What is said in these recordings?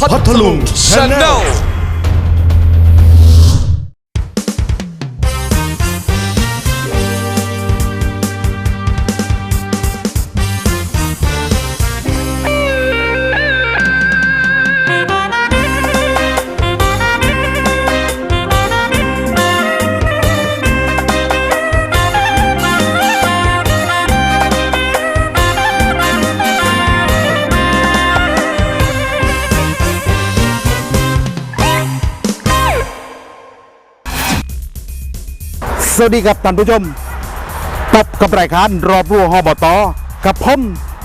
พัทลุงชาแนล สวัสดีครับท่านผู้ชมพบกับรายการรอบรัวหอบตกับผม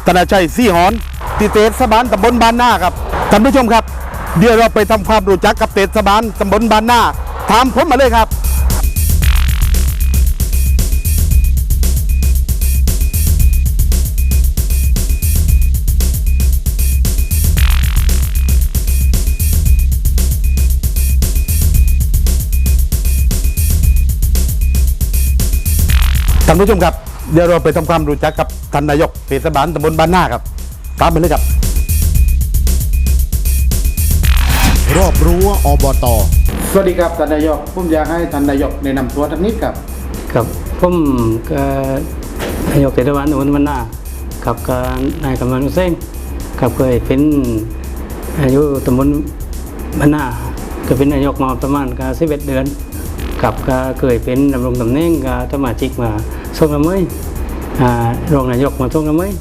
ธนาชัยซี่หอนที่เตศบาลตำบลบานนาครับท่านผู้ชมครับ เดี๋ยวเราไปทำความรู้จักกับเตศบาลตำบลบานนาถามผมมาเลยครับ ท่านผู้ชมครับ เดี๋ยวเราไปทำความรู้จักกับท่านนายกเทศบาลตำบลบ้านนาครับตามไปเลยครับ รอบรั้วอบต สวัสดีครับท่านนายกผมอยากให้ท่านนายกแนะนำตัวทักนิดครับ ครับผมก็นายกเทศบาลตำบลมันนากับก็นายกำนันเส้งกับเคยเป็นอายุตำบลมันนาก็เป็นนายกมาประมาณก็สิบเอ็ดเดือน กับก็เคยเป็นดำรงตำแหน่งกับสมาชิกมาส่งละเมยอ่ารองนายกมาส่งละเมย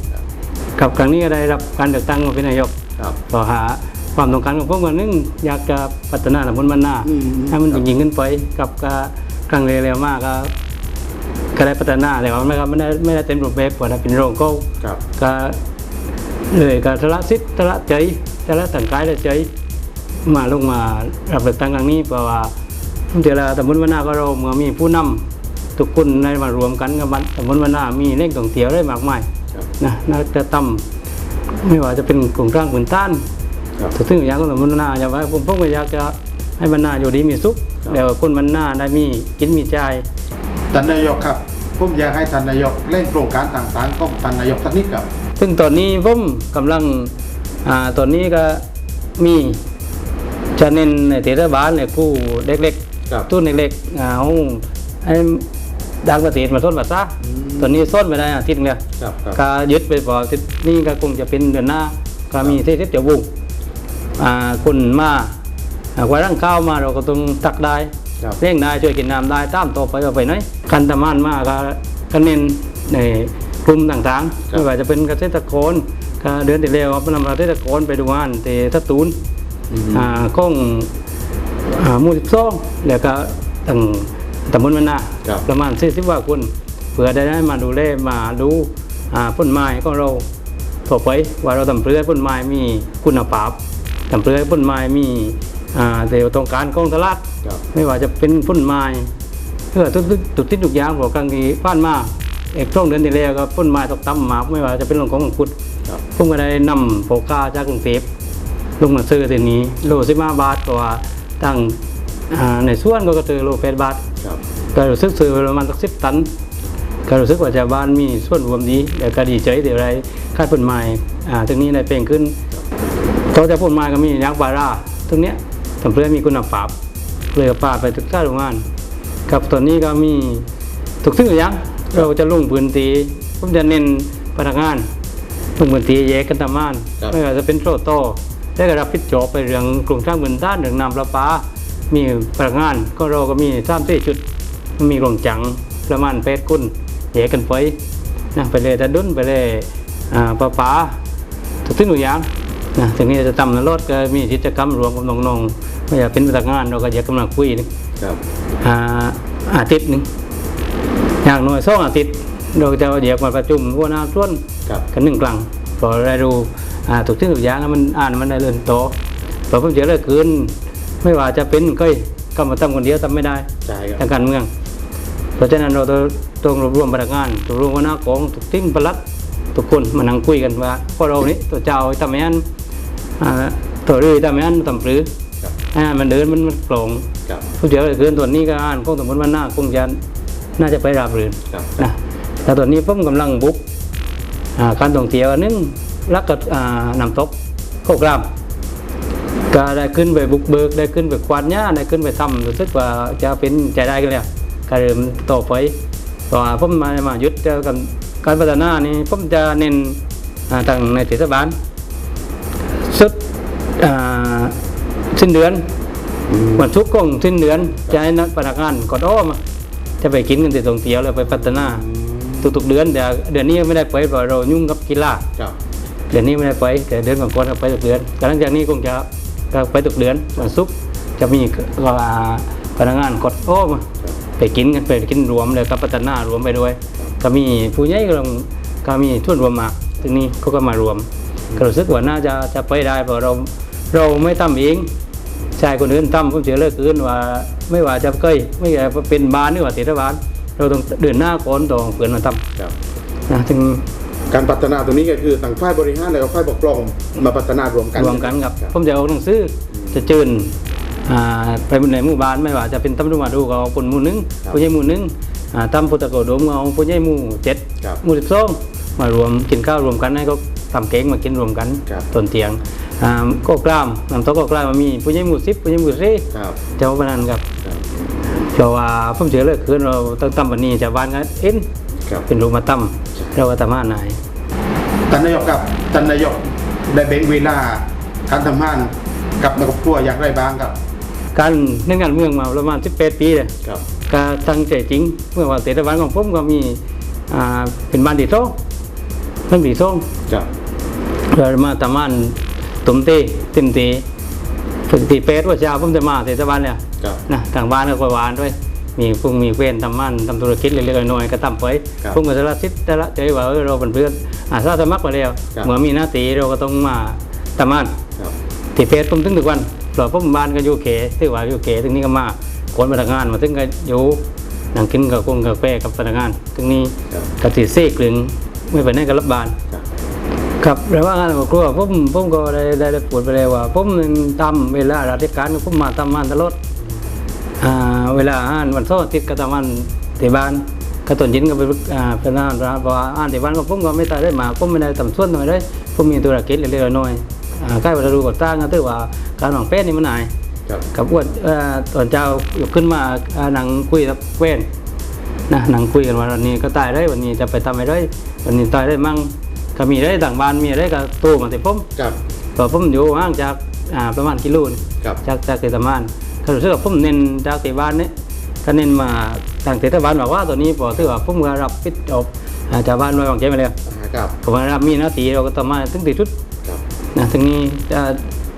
กับครั้งนี้ก็ได้รับการเลือกตั้งมาเป็นนายกครับต่อหาความต้องการของผมก็นึงอยากจะพัฒนาตำบลมันนาอืมให้มันยิ่งๆขึ้นไปกับก็ครั้งเร็วๆมากก็ก็ได้พัฒนาแต่ว่าไม่ครับไม่ได้ไม่ได้เต็มรูปแบบว่าเป็นโรงก็ครับก็เลยก็ทะละสิทธิ์ทะละใจทะละต่างกายและใจมาลงมารับเลือกตั้งครั้งนี้เพราะว่า เดี๋ยวเราสมมติว่าหน้าก็เราเมื่อมีผู้นำทุกคนได้มารวมกันกับมันสมมติว่าหน้ามีเร่งท่องเที่ยวได้มากมายครับนะน่าจะตั้มไม่ว่าจะเป็นกลุ่มร่างกลุ่มต้านครับถึงอย่างก็สมมติว่าหน้าอยากว่าผมพวกก็อยากจะให้บรรณาอยู่ดีมีสุขแล้วคนบรรณาได้มีกินมีใจท่านนายกครับผมอยากให้ท่านนายกเร่งโครงการต่างๆของท่านนายกทักนิดครับ ซึ่งตอนนี้ผมกำลังอ่าตอนนี้ก็มีจะเน้นในเทศบาลในผู้เล็ก ครับๆตู้เล็กๆเอาไอ้ดังประเทศมาส้นภาษาตอนนี้ส้นไม่ได้อาทิตย์เนี่ยครับครับก็ยึดไปพออาทิตย์นี่ก็คงจะเป็นเดือนหน้าก็มีเทศเจะบุกอ่าคนมาอ่าไว้ร่างข้าวมาเราก็ต้องตักได้ครับเร่งได้ช่วยกินน้ำได้ตามต่อไปเอาไปไหนกันตะมานมากก็ก็เน้นในกลุ่มต่างๆครับไม่ว่าจะเป็นเกษตรกรก็เดือนที่แล้วนำเกษตรกรไปดูงานที่ทัตูนอ่าก้อง อ่าหมู่สิบสองแล้วก็ตั้งตำบลมันนาครับ ประมาณสี่สิบกว่าคนเพื่อได้มาดูแลมาดูอ่าต้นไม้ของเราต่อไปว่าเราทำเพื่อให้ต้นไม้มีคุณภาพทำเพื่อให้ต้นไม้มีอ่าเดี๋ยวต้องการของตลาด ครับ ไม่ว่าจะเป็นพุ่นไม้เพื่อทุกๆตุกทิศทุกอย่างของกลางที่ผ่านมาเอกช่วงเดือนที่แล้วก็พุ่นไม้ตกต่ำมากไม่ว่าจะเป็นเรื่องของมังคุดครับ ผมก็ได้นำโปกาจากกรุงเทพลงมาซื้อตัวนี้โลสิบห้าบาทก็ว่า ตั้งอ่าในส่วนก็กระตือโลแปดบาทครับก็รู้สึกซื้อประมาณสักสิบตันก็รู้สึกว่าชาวบ้านมีส่วนรวมดีแล้วก็ดีใจเดี๋ยวไรค่าต้นไม้อ่าตรงนี้ได้เปล่งขึ้นต่อจากต้นไม้ก็มียางบาราตรงเนี้ยทำเพื่อให้มีคุณภาพเลยก็ป่าไปถึงท่าโรงงานครับตอนนี้ก็มีทุกสิ่งทุกอย่างเราจะลงพื้นที่ผมจะเน้นพนักงานลงพื้นที่แยกกันตามบ้านครับไม่ว่าจะเป็นโซโต้ ได้ก็รับผิดชอบไปเรื่องกลุ่มสร้างเมืองด้านเรื่องน้ำประปา มีพนักงานก็เราก็มีสามสี่ชุด มีโรงจังประมาณแปดคนแยกกันไปนะไปเลยตะดุนไปเลยอ่าปลาปลาทุกสิ่งทุกอย่างนะถึงนี้จะทำนรถก็มีกิจกรรมรวมกับน้องๆไม่อยากเป็นพนักงานเราก็อยากกำลังคุยนี่ครับอ่าอาทิตย์หนึ่งอย่างน้อยสองอาทิตย์เราจะเดี๋ยวมาประชุมหัวหน้าส่วนครับกันหนึ่งครั้งพอได้รู้ อ่าถูกที่ถูกอย่างแล้วมันอ่านมันได้เริ่มโตพอผมเจอเลยคืนไม่ว่าจะเป็นก็ก็มาทำคนเดียวทำไม่ได้ใช่คทารับงการเมือง เพราะฉะนั้นเราต้องต้องรวบรวมพนักงานรวบรวมหัวหน้ากองทุกทิ้งประหลัดทุกคนมานั่งคุยกันว่าพวกเรานี้ตัวเจ้าทำไม่อันอ่าตัวเรือทำไม่อันทำปรือครับอ่ามันเดินมันมันโปร่งครับผู้เดียวคืนตัวนี้ก็อ่านคงสมมติว่าหน้าคงจะน่าจะไปราบรื่นครับนะแต่ตอนนี้ผมกำลังบุกอ่าการท่องเที่ยวอันหนึง รักกับอ่านำตกโคกรามก็ได้ขึ้นไปบุกเบิกได้ขึ้นไปควานหญ้าได้ขึ้นไปทำรู้สึกว่าจะเป็นใจได้กันแล้วก็เริ่มต่อไปเพราะว่าผมมามายุดเจอกันการพัฒนานี่ผมจะเน้นอ่าทางในเทศบาลสุดอ่าสิ้นเดือนวันทุกข์ของสิ้นเดือนจะให้นักพนักงานกดอ้อมาจะไปกินกันที่ตรงเตียวแล้วไปพัฒนาทุกๆเดือนแต่เดือนนี้ไม่ได้ไปเพราะเรายุ่งกับกีฬาครับ เดือนนี้ไม่ได้ไป แต่เดือนก่อนๆเราไปทุกเดือนแต่หลังจากนี้คงจะก็ไปทุกเดือนวันศุกร์จะมีก็พนักงานกดโอ้มาไปกินกันไปกินรวมเลยก็พัฒนารวมไปด้วย ก็มีผู้ใหญ่ก็ลงก็มีทุนรวมมาตรงนี้เขาก็มารวมก็รู้สึกว่าน่าจะจะไปได้เพราะเราเราไม่ทำเองชายคนอื่นทำผมเชื่อเลิกอื่นว่า ไม่ว่าจะเคยไม่ว่าจะเป็นบ้านหรือว่าเทศบาลเราต้องเดินหน้าก่อนต้องเพื่อนมาทครับำนะถึง การพัฒนาตรงนี้ก็คือต่างฝ่ายบริหารและก็ฝ่ายปกครองมาพัฒนารวมกันรวมกันครับผมจะเอาหนังสือจะเจิญอ่าไปในหมู่บ้านไม่ว่าจะเป็นตำรวจมาดูก็เอาคนหมู่หนึงผู้ใหญ่หมู่หนึงอ่าตำพุทธโกดมก็เอาผู้ใหญ่หมู่เจ็ดครับหมู่สิบสองมารวมกินข้าวรวมกันให้เขาทำเก่งมากินรวมกันครับตนเตียงอ่าก็กล้ามน้ำตกก็กล้ามมีผู้ใหญ่หมู่สิบผู้ใหญ่หมู่สี่ครับเจ้าพนันครับครับเพราะว่าผมเชื่อเลยคือเราต้องตั้มวันนี้ชาวบ้านก็เอ็น ครับ เป็นรูปมาตั้มเราก็ทำมาไหนายท่านนายกครับท่านนายกได้แบ่งเวลาการทำงานกับนักครอบครัวอย่างไรบ้างครับ การเล่นงานเมืองมาประมาณ 18 ปีเลยครับก็ตั้งใจจริง เมื่อว่าเทศบาลของผมก็มีอ่าเป็นบ้านดีโซ่เป็นดีโซ่ครับเรามาทำงานตุ่มเตเต็มตีฝึกตีเป็ดว่าเช้าผมจะมาเทศบาลเนี่ยครับนะทางบ้านก็คอยหวานด้วย มีพวกมีเพื่อนทำมันทำธุรกิจเล็กๆน้อยๆก็ทำไปครับพวกก็จะละทิศแต่ละใจว่าเออเราเป็นเพื่อนอาสาสมัครมาแล้วครับเมื่อมีหน้าตีเราก็ต้องมาทำมันครับที่เพจผมถึงทุกวันเพราะผมบ้านก็อยู่เขที่ว่าอยู่เขถึงนี้ก็มาคนพนักงานมาถึงก็อยู่นั่งกินกับกงกาแฟกับพนักงานถึงนี้ครับกติเซ่กลึงไม่ไปไหนกับรับบานครับครับแล้วว่างานของครัวผมผมก็ได้ได้ได้พูดไปเลยว่าผมทำเวลาราชการผมมาทำงานตลอดอ่า เวลาอ่านวันเสาร์อาทิตย์ก็ทำงานที่บ้านก็ตอนเย็นก็ไปอ่าเป็นงานร้านเพราะว่าอ่านที่บ้านก็ผมก็ไม่ตายได้มาผมไม่ได้ทำส่วนหน่อยเลยผมมีธุรกิจเล็กๆน้อยๆอ่าใกล้เวลาดูก่อสร้างก็ถือว่าการวางแผนนี่มันหนายครับกับอ้วนเอ่อตอนเจ้าอยู่ขึ้นมาอ่านั่งคุยกับเว้นนะนั่งคุยกันว่าวันนี้ก็ตายได้วันนี้จะไปทำอะไรวันนี้ตายได้มั่งก็มีได้ต่างบ้านมีอะไรก็ตู้มาติผมครับเพอผมอยู่ห่างจากอ่าประมาณกิโลนึงครับจากจากเทศบา ลก็รู้สึกว่าผมเน้นจากเทศบาลเนี่ยก็เน้นมาทางเทศบาลบอกว่าตัวนี้พอถือว่าผมก็รับผิดชอบอ่าชาวบ้านไว้วางใจมาแล้วอ่าครับผมว่ารับมีหน้าที่เราก็ต้องมาถึงที่สุดครับนะถึงนี้จะ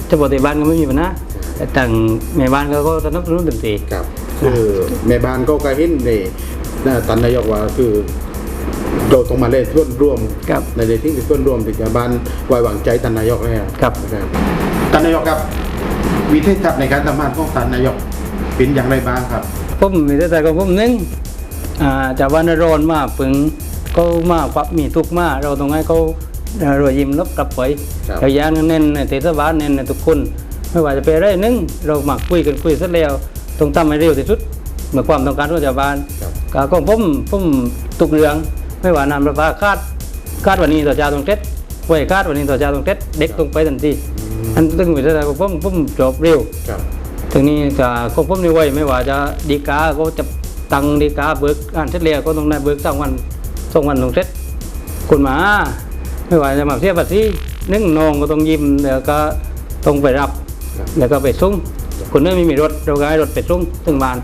จะบอกเทศบาลก็ไม่มีปัญหาแต่ต่างแม่บ้านก็ก็สนับสนุนเต็มที่ครับคือแม่บ้านก็กระเห็นในนะท่านนายกว่าคือเราต้องมาเล่นส่วนร่วมครับในเรื่องที่เป็นส่วนร่วมที่ชาวบ้านไว้วางใจท่านนายกแล้วครับนะครับท่านนายกครับ วิธีทัศน์ในการทำงานของท่านนายกเป็นอย่างไรบ้างครับ ผมมีแต่ของผมหนึงอ่าจากวันร้อนมาปึงก็มาปรับมีทุกข์มาเราต้องให้เขาเอ่อรอยยิ้มลบกลับไปครับแต่อยางเน้นในเทศบาลเน้นในทุกคนไม่ว่าจะเป็นอะไรหนึงเรามาคุยกันคุยเสร็จแล้วต้องทำให้เร็วที่สุดเมื่อความต้องการของชาวบ้านครับก็ของผมผมทุกเรื่องไม่ว่าน้ำประปาคาดคาดวันนี้ต่อเจ้าต้องเท็ดไว้คาดวันนี้ต่อเจ้าต้องเท็ดเด็กต้องไปทันที อันตึงวิธีการของผมผมจบเร็วครับถึงนี้ก็ควบคุมนี่ไว้ไม่ว่าจะดีกาก็จะตังดีกาเบิกอ่านเสร็จแล้วก็ต้องได้เบิกสองวันสองวันต้องเสร็จคุณหมาไม่ว่าจะมาเสียภาษีนึ่งนองก็ต้องยิ้มแล้วก็ต้องไปรับครับแล้วก็ไปส่งคนนึงไม่มีรถเราก็ให้รถไปส่งถึงบ้าน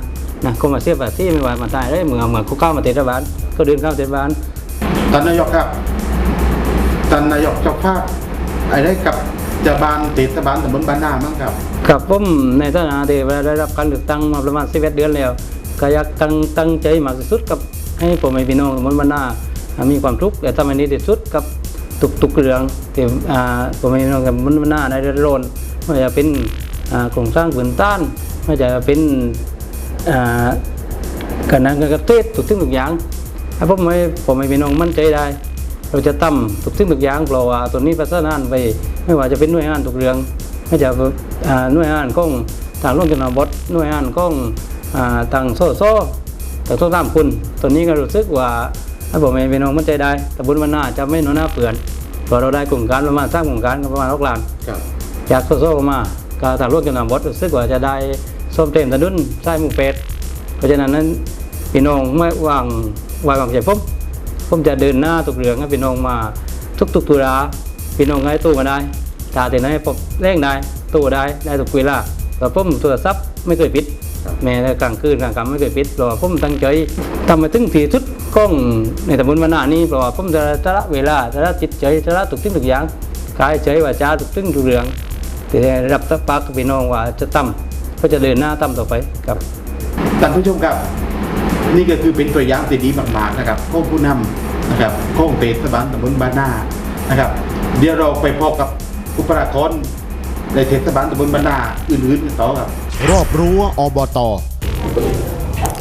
นะก็มาเสียภาษีไม่ว่ามาตายได้เหมือนเหมือนเขาเข้ามาเทศบาลก็เดินเข้าเทศบาลท่านนายกครับท่านนายกเจ้าภาพอะไรกับ ชาวบ้านเทศบาลตำบลบ้านนามั้งครับ ครับผมในฐานะที่ได้รับการเลือกตั้งมาประมาณ11เดือนแล้วก็อยากตั้งตั้งใจมากที่สุดกับให้ผมให้พี่น้องสมุนบรรณามีความทุกข์แต่ทำให้ดีที่สุดกับทุกทุกเรืองที่อ่าผมให้พี่น้องสมุนบรรณาในเดือดร้อนไม่ว่าจะเป็นโครงสร้างพื้นต้านไม่ว่าจะเป็นการงานการเกษตรทุกสิ่งทุกอย่างถ้ผมให้ผมให้พี่น้องมั่นใจได้ เราจะตั้มทุกสิ่งทุกอย่างเพราะว่าตัวนี้พัฒนาไปไม่ว่าจะเป็นหน่วยงานทุกเรื่อง ไม่จะอ่าหน่วยงานของทางโรงชนบทหน่วยงานของอ่าทางโซ่โซ่แต่ต้องตามคุณตัวนี้ก็รู้สึกว่าถ้าผมเองเป็นน้องมั่นใจได้ แต่บุญมันน่าจะไม่น้อยหน้าเปลือนเพราะเราได้กลุ่มการประมาณสร้างกลุ่มการกันประมาณหกล้านครับจากโซ่โซ่ก็มาก็ทางร่วมจำนำบดรู้สึกว่าจะได้ส้มเต็มถนนใช้หมู่เป็ดเพราะฉะนั้นนั้นพี่น้องไม่วางวางวางใจผม ผมจะเดินหน้าตุกเรืองให้พี่น้องมาทุกๆตุลาพี่น้องให้ตู้มาได้ตาเต็นให้ผมเร่งได้ตู้ได้ได้ทุกเวลาแต่ผมโทรศัพท์ไม่เคยปิด แม้แต่กลางคืนกลางค่ำไม่เคยปิดเพราะว่าผมตั้งใจทำมาถึงที่สุดกล้องในตำบลมานนานี้เพราะว่าผมจะจะละเวลาจะละจิตใจจะละทุกสิ่งทุกอย่างกายใจว่าจาทุกสิ่งทุกเรื่องที่ได้รับตักปากกับพี่น้องว่าจะตั้มก็จะเดินหน้าตั้มต่อไปครับท่านผู้ชมครับ นี่ก็คือเป็นตัวอย่างที่ดีมากๆนะครับของผู้นำนะครับของเทศบาลตำบลบ้านนานะครับ เดี๋ยวเราไปพบกับอุปรากรในเทศบาลตำบลบ้านนาอื่นๆกันต่อครับ รอบรั้วอบต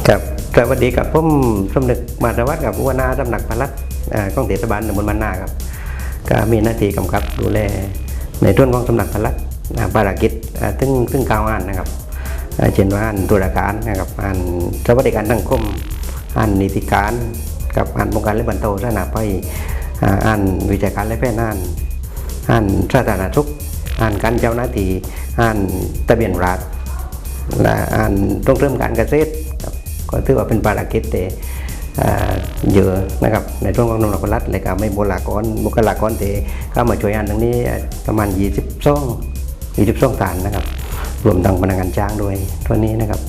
ครับสวัสดีครับผมสมนึกมาตวัฒน์กับหัวหน้าตำหนักพลัดอ่าของเทศบาลตำบลบ้านนาครับก็มีหน้าที่กำกับดูแลในส่วนของตำหนักพลัดอ่าภารกิจอ่าซึ่งซึ่งกล่าวอ่านนะครับอ่า เช่นว่าอ่านตุลาการนะครับอ่านสวัสดิการสังคมอ่านนิติการกับอ่านป้องกันและบรรเทาสาธารณภัยอ่าอ่านวิจัยการและแพทย์อ่นอ่านสาธารณสุขอ่านการเจ้าหน้าที่อ่านทะเบียนรัฐและอ่านต้องเริ่มการเกษตรครับก็ถือว่าเป็นภารกิจแต่อ่าเยอะนะครับในช่วงของนนทรัฐเลยก็ไม่บุคลากรบุคลากรแต่เข้ามาช่วยงานตรงนี้ประมาณ 22 22ฐานนะครับ รวมทั้งพนักงานจ้างด้วยตัวนี้นะครับ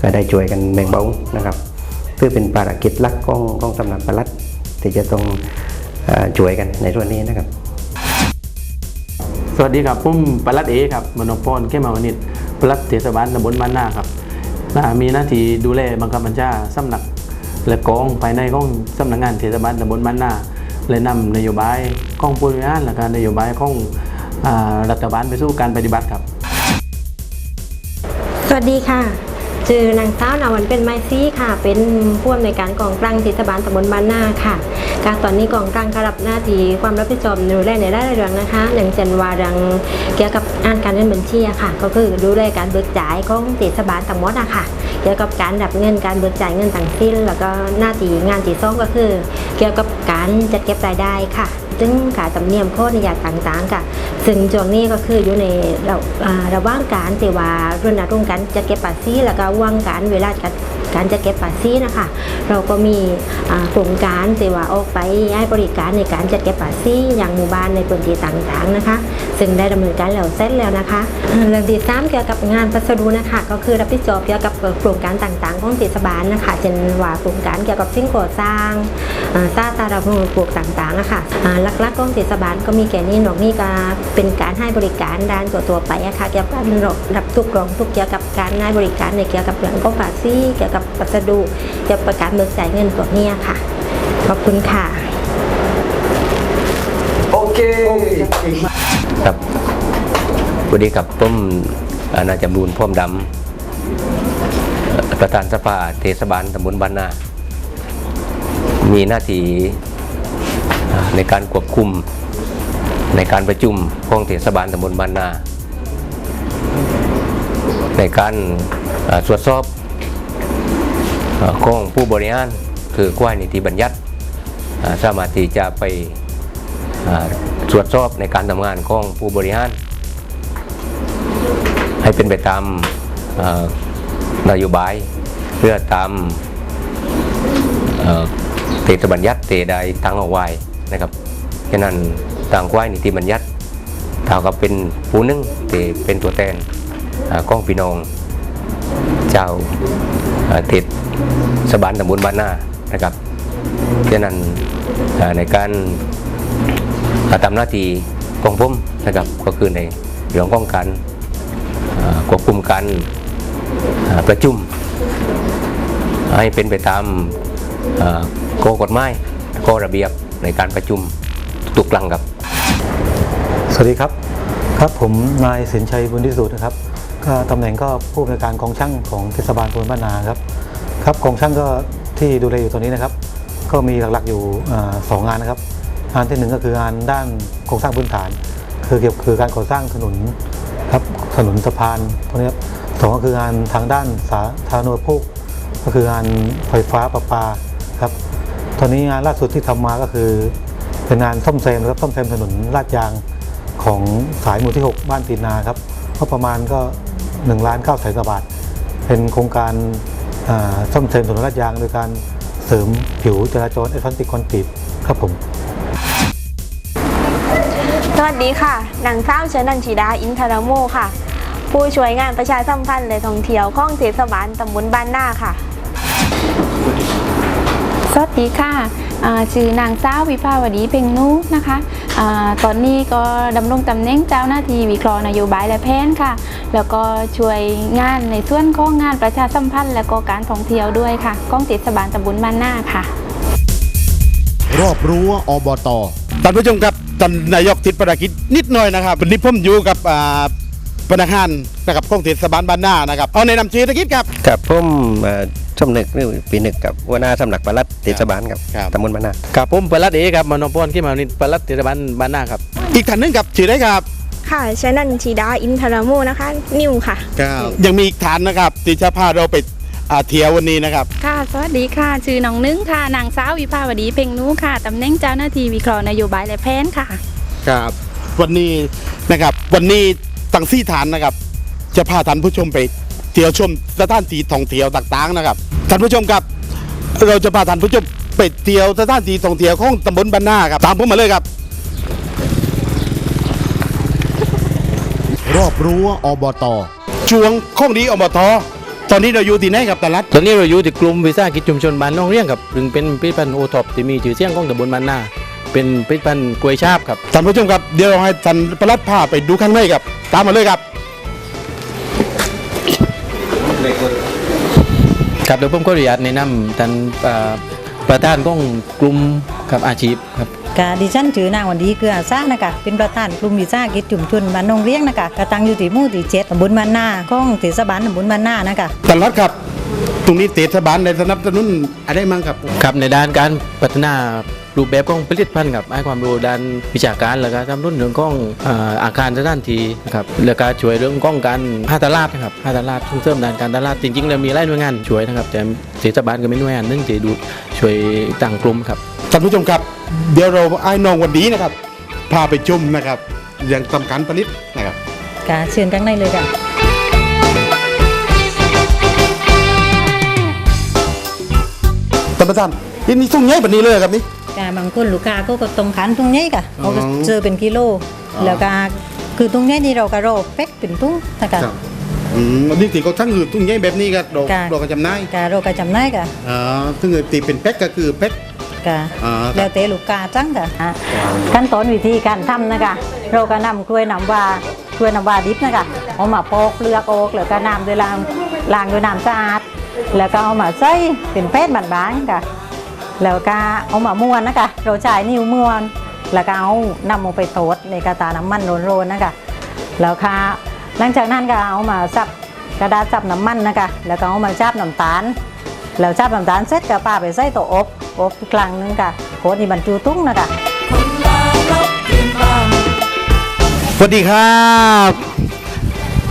ก็ได้ช่วยกันแบ่งเบานะครับเพื่อเป็นภารกิจลักของของสำนักประลัดที่จะต้องอช่วยกันในส่วนนี้นะครับ สวัสดีครับผมประลัดเอครับมโนพรแก้มาวนิชประลัดเทศบาลตำบลบ้านนาครับมีหน้าที่ดูแลบังคับบัญชาสำนักและกองภายในของสำนักงานเทศบาลตำบลบ้านนาและนำนโยบายของผู้บริหารและการนโยบายของอรัฐบาลไปสู่การปฏิบัติครับ สวัสดีค่ะชื่อนางสาวนาวันเป็นไมซี่ค่ะ เป็นผู้อำนวยการกองกลางเทศบาลตำบลบ้านนาค่ะ การตอนนี้กองกลางกรับหน้าที่ความรับผิดชอบดูแลในด้านเรื่องนะคะอย่งเช่นวารื่องเกี่ยวกับอ่านการเงินบัญชีค่ะ ก็คือดูแลการเบิกจ่ายของเทศบาลทั้งหมดอะค่ะเกี่ยวกับการดับเงินการเบิกจ่ายเงินต่างสิ้น แล้วก็หน้าที่งานที่สองก็คือ เกี่ยวกับการจัดเก็บรายได้ค่ะ ซึ่งการตำเนียมโคตรนิยาต่างๆค่ะซึ่งจวงนี้ก็คืออยู่ในระระว่างการเจว่ารณรงค์การจะเก็บภาษีแล้วก็วางการเวลาการ การจัดเก็บภาษีนะคะ เราก็มีโครงการที่ว่าออกไปให้บริการในการจัดเก็บภาษีอย่างหมู่บ้านในพื้นที่ต่างๆนะคะ ซึ่งได้ดำเนินการแล้วเสร็จแล้วนะคะเรื่องที่สามเกี่ยวกับงานพัสดุนะคะ ก็คือรับผิดชอบเกี่ยวกับโครงการต่างๆ ของเทศบาลนะคะเช่นว่าโครงการเกี่ยวกับสิ่งก่อสร้างอ่าสาธารณูปโภคต่างๆนะคะอ่าหลักๆของเทศบาลก็มีแก่นี้หนอกนี่ก็เป็นการให้บริการด้านตัวๆไปอะคะเกี่ยวกับรับทุกกรองทุกเกี่ยวกับการให้บริการในเกี่ยวกับเรื่องของภาษีเกี่ยวกับพัสดุเกี่ยวกับการเบิกจ่ายเงินตัวเนี้ยค่ะ ขอบคุณค่ะครับสวัสดีครับผมอาณาจำรูนพ่วมดำเอ่อประธานสภาเทศบาลตำบลบ้านนา มีหน้าที่อ่าในการควบคุมในการประชุมของเทศบาลตำบลบ้านนา ในการอ่าตรวจสอบอ่า ของผู้บริหารคือควายนิติบัญญัติสามารถที่จะไปตรวจสอบในการทำงานของผู้บริหาร ให้เป็นไปตามนโยบายเพื่อตามเอ่อเทศบัญญัติเตใดตั้งเอาไว้นะครับฉะนั้นต่างควายนิติบัญญัติเท่ากับเป็นผู้หนึ่งเตเป็นตัวแทนอ่าของพี่น้องเจ้า อ่าเทศบาลตำบลบ้านนานะครับฉะนั้นในการทำหน้าที่ของผมนะครับก็คือในเรื่องของการควบคุมการประชุม ให้เป็นไปตามอ่าข้อกฎหมายข้อระเบียบในการประชุมทุกครั้งครับ สวัสดีครับ ครับผมนายสินชัยบุญที่สุดนะครับ ตำแหน่งก็ผู้อำนวยการกองช่างของเทศบาลตำบลบ้านนาครับครับกองช่างก็ที่ดูแลอยู่ตอนนี้นะครับ ก็มีหลักๆอยู่สองงานนะครับงานที่หนึ่งก็คืองานด้านโครงสร้างพื้นฐาน คือเกี่ยวกับคือการก่อสร้างถนนครับถนนสะพานพวกนี้ครับสองก็คืองานทางด้านสาธารณูปโภคก็คืองานไฟฟ้าประปาครับตอนนี้งานล่าสุดที่ทำมาก็คือเป็นงานซ่อมแซมนะครับซ่อมแซมถนนลาดยางของสายหมู่ที่ 6 บ้านตีนนาครับก็ประมาณก็ 1ล้าน9แสนกว่าบาท เป็นโครงการอ่าซ่อมเสริมถนนลาดยางโดยการเสริมผิวจราจรแอสฟัลติกคอนกรีตครับผม สวัสดีค่ะนางสาวเชนันชิดาอินทรโมค่ะ ผู้ช่วยงานประชาสัมพันธ์และท่องเที่ยวของเทศบาลตำบลบ้านนาค่ะ สวัสดีค่ะอ่า ชื่อนางสาววิภาวดีเพ็งนุนะคะอาตอนนี้ก็ดำรงตำแหน่งเจ้าหน้าที่วิเคราะห์นโยบายและแผนค่ะ แล้วก็ช่วยงานในส่วนของงานประชาสัมพันธ์ และก็การท่องเที่ยวด้วยค่ะกองเทศบาลตำบลบ้านนาค่ะ รอบรั้วอบตท่านผู้ชมครับท่านนายกทิศประกิจนิดหน่อยนะครับวันนี้ผมอยู่กับอ่าพนักงานนะครับของเทศบาลบ้านนานะครับเอาในนำชื่อตะกิจครับกับผมเอ่อ สมนึกหรือปีหนึกกับหัวหน้าสำนักปลัดเทศบาลครับครับตำบลบ้านนาครับผมปลัดเอครับมโนพรขี้มานิดปลัดเทศบาลบ้านนาครับ อีกท่านหนึงครับชื่อได้ครับค่ะเชนันชิดาอินทรโมนะคะ นิวค่ะยังมีอีกฐานนะครับที่จะพาเราไปอ่าเที่ยววันนี้นะครับ ค่ะ สวัสดีค่ะ ชื่อน้องนึงค่ะ นางสาววิภาวดีเพ็งนุค่ะ ตำแหน่งเจ้าหน้าที่วิเคราะห์นโยบายและแผนค่ะ ครับ วันนี้นะครับ วันนี้ตั้งสี่ฐานนะครับ จะพาท่านผู้ชมไปเที่ยวชมสถานที่ท่องเที่ยวต่างๆนะครับท่านผู้ชมครับ เราจะพาท่านผู้ชมไปเที่ยวสถานที่ท่องเที่ยวของตำบลบ้านนาครับตามผมมาเลยครับ รอบรั้วอบตช่วงข้องดีอบตตอนนี้เราอยู่ที่ไหนครับตลาดตอนนี้เราอยู่ที่กลุ่มวิสาหกิจชุมชนบ้านน้องเรียงครับซึ่งเป็นผลิตภัณฑ์โอท็อปที่มีชื่อเสียงของตำบลบ้านนาเป็นผลิตภัณฑ์กล้วยชาบครับท่านผู้ชมครับเดี๋ยวเราให้ท่านประหลัดพาไปดูข้างในครับ ตามมาเลยครับ ครับเดี๋ยวผมขออนุญาตแนะนำท่านอ่าประธานของกลุ่มครับอาชีพครับกะดิฉันถือนางวันดีเกลือซ่านะคะเป็นประธานกลุ่มวิสาหกิจชุมชนบ้านนองเรียงนะคะกระตังอยู่ที่หมู่ที่เจ็ดตำบลบ้านนาของเทศบาลตำบลบ้านนานะคะท่านรัฐครับ ตรงนี้เทศบาลในสนับสนุนอะไรมั่งครับครับในด้านการพัฒนารูปแบบของผลิตภัณฑ์ครับให้ความรู้ด้านวิชาการแล้วก็ทำรุ่นเรื่องของอ่าอาคารสถานที่นะครับแล้วก็ช่วยเรื่องของการหาตลาดนะครับหาตลาดส่งเสริมด้านการตลาดจริงๆแล้วมีหลายหน่วยงานช่วยนะครับแต่เทศบาลก็เป็นหน่วยงานหนึงที่ดูช่วยต่างกลุ่มครับท่านผู้ชมครับ เดี๋ยวเราไอ้น้องวันนี้นะครับพาไปชมนะครับอย่างสำคัญประนิดนะครับกะเชิญข้างในเลยค่ะ ท่านประธานนี่นี่ทุ่งใหญ่แบบนี้เลยครับนี่กะบางคนลูกค้าก็ก็ตรงขันตรงนี้ค่ะอ๋อเขาก็เจอเป็นกิโล อ๋อ แล้วก็คือตรงนี้นี่เราก็โรเป๊กเป็นตุ้งนะคะอืมวันนี้ตีก็ทั้งอื่นทุ่งใหญ่แบบนี้ก็ดอกค่ะ ดอกกระจำนายกะเราก็จำได้ค่ะอ่าซึ่งตีเป็นแพ็กก็คือแพ็กกะอ่าครับ แล้วแต่ลูกค้าจังค่ะอะขั้นตอนวิธีการทำนะคะเราก็นำกล้วยน้ำว้ากล้วยน้ำว้าดิบนะคะเอามาปอกเปลือกออกแล้วก็น้ำด้วยล้างล้างด้วยน้ำสะอาด แล้วก็เอามาใส่เป็นแป้นบางๆค่ะ แล้วก็เอามาม้วนนะคะ เราใช้นิ้วม้วน แล้วก็เอานำลงไปโทษในกระตาน้ำมันโรนๆนะคะ แล้วค่ะหลังจากนั้นก็เอามาซับกระดาษซับน้ำมันนะคะ แล้วก็เอามาจับน้ำตาล แล้วจับน้ำตาลเสร็จก็ป้าไปใส่ตัวอบอบกครั้งนึงค่ะโคตรนี่บรรจุตุ้งนะคะสวัสดีครับ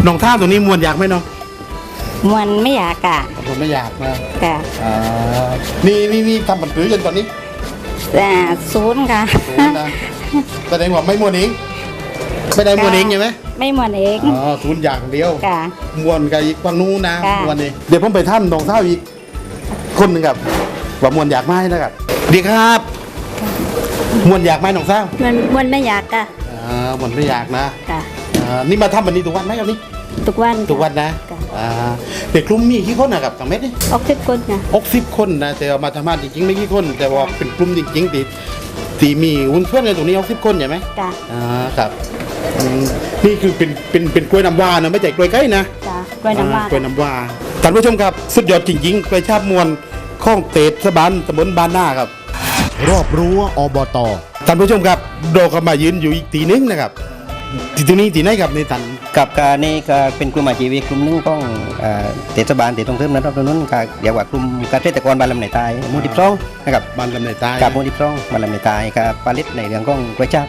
น้องท่าตรงนี้มวนอยากไหมน้อง มันไม่อยากกะผมไม่อยากนะกะอ่านี่นี่นี่ทำบัตรผือจนตอนนี้แต่ศูนย์ค่ะ โอ้นะแสดงว่าไม่มวนเองไม่ได้มวนเองใช่ไหมไม่เหมือนเองอ๋อศูนย์อย่างเดียวกะมวนกับอีกฝั่งนู้นนะค่ะ มวนนี่เดี๋ยวผมไปท่ามน้องเท่าอีก คนหนึ่งครับว่ามวนอยากไหมนะครับดีครับ มวนอยากไหมน้องเท่ามันมันไม่อยากกะอ่ามวนไม่อยากนะกะอ่านี่มาทำวันนี้ทุกวันไหมครับนี่ทุกวันทุกวันนะค่ะ อ่าเด็กกลุ่มมีกี่คนนะครับสองเม็ดนี่ออกทุกคนค่ะหกสิบคนนะแต่เอามาทำงานจริงๆไม่กี่คน แต่ว่าเป็นกลุ่มจริงๆที่ที่มีหุ้นส่วนในตรงนี้หกสิบคนใช่ไหมกะอ่าครับอืมนี่คือเป็นเป็นเป็นกล้วยน้ำว้านะไม่ใช่กล้วยไก่นะกะกล้วยน้ำว้าอ่ากล้วยน้ำว้าท่านผู้ชมครับ สุดยอดจริงๆกล้วยชาบมวลข้องเตดสะบานตำบลบานหน้าครับ รอบรั้วอบต ท่านผู้ชมครับเราก็มายืนอยู่อีกทีนึงนะครับ ที่ตรงนี้ที่ไหนครับในตันกับการนี่ก็เป็นกลุ่มอาชีพกลุ่มหนึงของอ่าเทศบาลเทศตรงเทิมนะครับตรงนั้นก็เรียกว่ากลุ่มเกษตรกรบ้านลำไหนใต้หมู่ที่สองนะครับ บ้านลำในใต้กับหมู่ที่สองบ้านลำไหนใต้กับผลิตในเรื่องของกล้วยจับ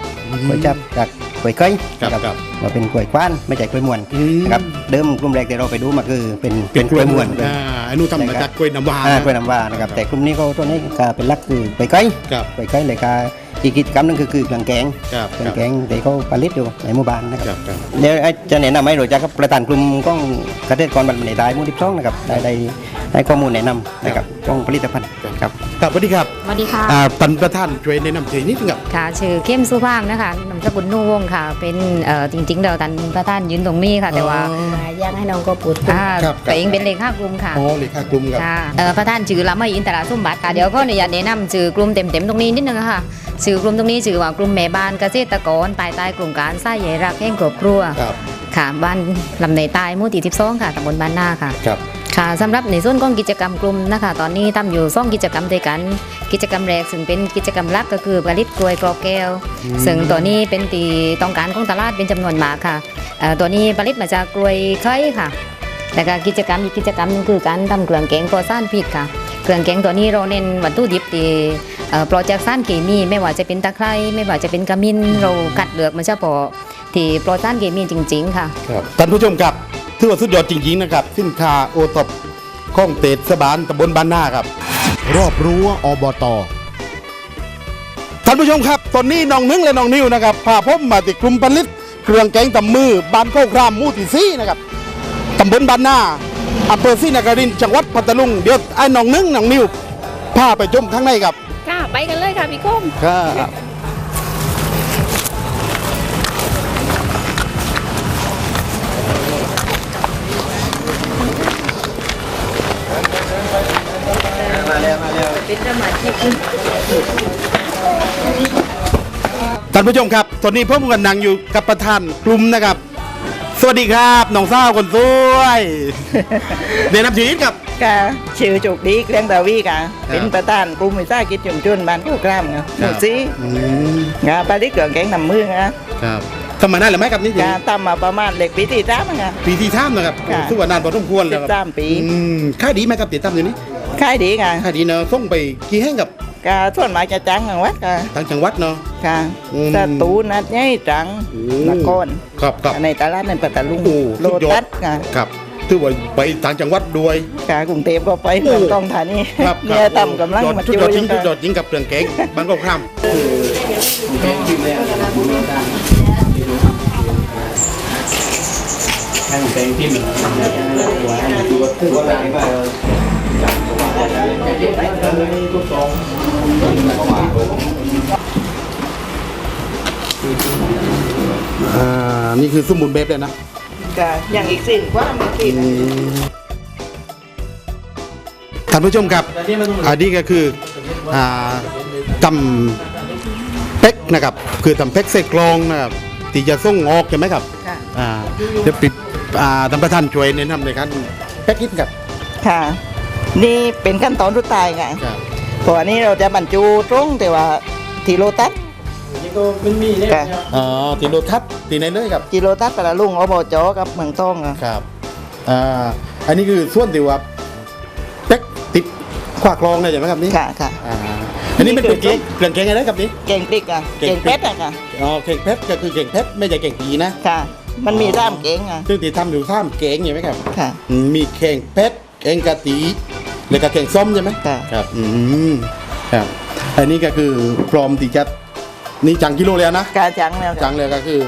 กล้วยจับจากกล้วยไก่ครับนะครับครับมาเป็นกล้วยคว้านไม่ใช่กล้วยมวนอืม นะครับเดิมกลุ่มแรกที่เราไปดูมาคือเป็นเป็นกล้วยมวนเป็นอ่าอันนู้นทำมาจากกล้วยน้ำว้าอ่ากล้วยน้ำว้านะครับแต่กลุ่มนี้ก็ตัวนี้ก็เป็นหลักคือกล้วยไก่ครับ กล้วยไก่เลยก็อีกกิจกรรมหนึงคือคือเครื่องแกงครับเครื่องแกงที่เขาผลิตอยู่ในหมู่บ้านนะคครัรับบครับเดี๋ยวไอ้จะแนะนำให้รู้จักกับประธานกลุ่มของเกษตรกรบันในได้หมู่ที่สองนะครับได้ได้ให้ข้อมูลแนะนำนะครับของผลิตภัณฑ์ครับครับสวัสดีครับสวัสดีค่ะอ่าปันประธานช่วยแนะนำทีนิดนึงครับค่ะชื่อเข้มสุภาพนะคะนามสกุลนุ่วงศ์ค่ะ เป็นเอ่อจริงๆเดี๋ยวตันประธานยืนตรงนี้ค่ะ แต่ว่าอยากให้น้องก็พูดอ่าครับตัวเองเป็นเลขากลุ่มค่ะอ๋อเลขากลุ่มครับค่ะเอ่อประธานชื่อละไม่อินตราสมบัติค่ะเดี๋ยวก็อนุญาตแนะนำชื่อกลุ่มเต็มๆตรงนี้นิดนึงค่ะ ชื่อกลุ่มตรงนี้ชื่อว่ากลุ่มแม่บ้านเกษตรกรภายใต้โครงการสร้างใหญ่รักแห่งครอบครัวครับค่ะบ้านลำในใต้หมู่ที่12ค่ะตำบลบ้านนาค่ะครับค่ะสำหรับในส่วนของกิจกรรมกลุ่มนะคะ ตอนนี้ทำอยู่สองกิจกรรมด้วยกัน กิจกรรมแรกซึ่งเป็นกิจกรรมหลักก็คือผลิตกล้วยกรอกแก้ว ซึ่งตัวนี้เป็นตีต้องการของตลาดเป็นจำนวนมากค่ะเอ่อตัวนี้ผลิตมาจากกล้วยไข่ค่ะแล้วก็กิจกรรมอีกกิจกรรมหนึงคือการทำเครื่องแกงปลอดสารพิษค่ะ เครื่องแกงตัวนี้เราเน้นวัตถุดิบที่เอ่อ ปลอดจากสารเคมี ไม่ว่าจะเป็นตะไคร้ไม่ว่าจะเป็นกระมินเราคัดเลือกมาเฉพาะที่ปลอดสารเคมีจริง ๆ ค่ะครับท่านผู้ชมครับถือว่าสุดยอดจริง ๆ นะครับ สินค้าโอท็อปของเตศบาลตำบลบ้านนาครับ รอบรั้วอบตท่านผู้ชมครับตอนนี้น้องนึงและน้องนิวนะครับพาผมมาติดกลุ่มผลิตเครื่องแกงตำมือบ้านเข้าครามหมู่ที่สี่นะครับตำบลบ้านนาอำเภอศรีนครินทร์จังหวัดพัทลุงเดี๋ยวไอ้น้องนึงน้องนิวพาไปชมข้างในครับค่ะ ไปกันเลยค่ะพี่คมครับท่านผู้ชมครับ ตอนนี้ผมกำลังอยู่กับประธานกลุ่มนะครับ สวัสดีครับน้องสาวคนสวยเดี๋ยวนำชีวิตครับ ค่ะชื่อจุกดีเกลียงดาวีค่ะครับ เป็นประธานกลุ่มวิสาหกิจชุมชนบ้านโคกรามค่ะหมู่ซีอืมงาปลาดิกเกลืองแกงนำมือค่ะครับทำมาได้หรือไม่ครับนี่งาทำมาประมาณเล็กปีที่สามค่ะ ปีที่ท่ามนะครับค่ะซึ่งว่านานพอสมควรแล้วคสิรับสามปีอืมค่ายดีไหมครับติดตามอยู่นี้ ขายดีค่ะ ค่ายดีเนอะส่งไปกี่แห่งกับ กาส่วนมากจะจังทางวัดค่ะทางจังหวัดเนาะค่ะอืมสตูลนัดใหญ่จังโอ้นครครับครับในตลาดในปัตตาลุงโอ้โลสุดยอตัดสค่ะครับถือว่าไปทางจังหวัดด้วยกากรุงเทพก็ไปโอ้เมืองทองธานีครับเนี่ยต่ำกำลังยอดมาชุดจูยอดจริยู่งชุดยอค่ะดจริงกับเปลืองแกงบางกอกครามอ่ นี่คือสมุนเบบเลยนะค่ะอย่างอีกสิ่งกว่าเมื่อกี้นะท่านผู้ชมครับ อันนี้ก็คืออ่าทำเป๊กนะครับ คือทำเป๊กใส่กลองนะครับที่จะส่งออกใช่ไหมครับค่ะอ่าเดี๋ยวปิดอ่าท่านประธานช่วยแนะนำในการแพ็กอินครับค่ะ นี่เป็นขั้นตอนสุดท้ายไงครับเพราะอันนี้เราจะบรรจุตรงแต่ว่าทีโลตัส ค่ะอ๋อตีโรทัศน์ตีในเลยครับกิโลตัสปลาลุงอบจกับเมืองทองอะครับอ่าอันนี้คือส่วนที่ว่าเป๊กติดขวากลองเลยใช่ไหมครับนี่ค่ะค่ะอ่าอันนี้มันเป็นเกงเกงเกงอะไรครับนี่เก่งพริกอะเก่งเก่งพริเป็กดอะค่ะอ๋อเก่งเพชรก็คือเก่งเพชรไม่ใช่เก่งผีนะ ค่ะ มันมีร่ามเก่งอะซึ่งที่ทำอยู่ท่ามเก่งใช่ไหมครับค่ะอืมมีแข่งเพชรแข่งกะตีแล้วก็แข่งส้มใช่ไหมค่ะ ครับอืมครับ อันนี้ก็คือพร้อมที่จะ นี่จังกิโลแล้วนะกาจังแล้วจัค่ะงเลยก็คือ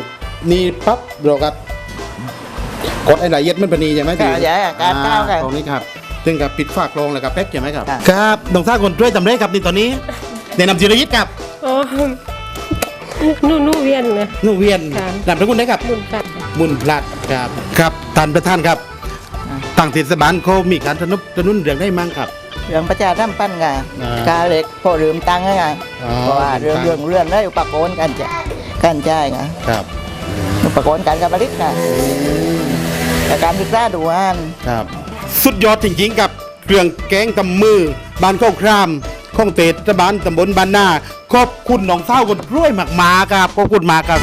นี่ปั๊บเราก็กดไอ้ละเอียดมันพอดีใช่ไหมค่ะอย่าการก้าวค่ะตรงนี้ครับซึ่งกับปิดฝากรองแล้วก็แป๊กใช่ไหมครับค่ะครับน้องท่าคนช่วยจำได้ครับนี่ตอนนี้แนะนำจิรยิตครับอ๋อนู่นนู่นเวียนนะนู่เวียนค่ะนามสกุลได้ครับบุญตัดบุญพลัดครับ ครับท่านประธานครับทางเทศบาลเขามีการสนับสนุนเรื่องได้มั้งครับ เรื่องประชาธิปปั้นค่ะอ่ากาเล็กพอลืมตังค์อะค่ะอ๋อเพราะว่าเรื่องลืมตังค์ เรื่องเรื่องได้อุปกรณ์การจ่ายการจ่ายค่ะครับอุปกรณ์การการผลิตค่ะแต่การศึกษาดูอันครับ สุดยอดจริงๆกับเครื่องแกงตำมือบ้านเข้าครามข้องเตศบาลตำบลบ้านนาขอบคุณน้องเศร้าคนรวยมากๆครับขอบคุณมากครับ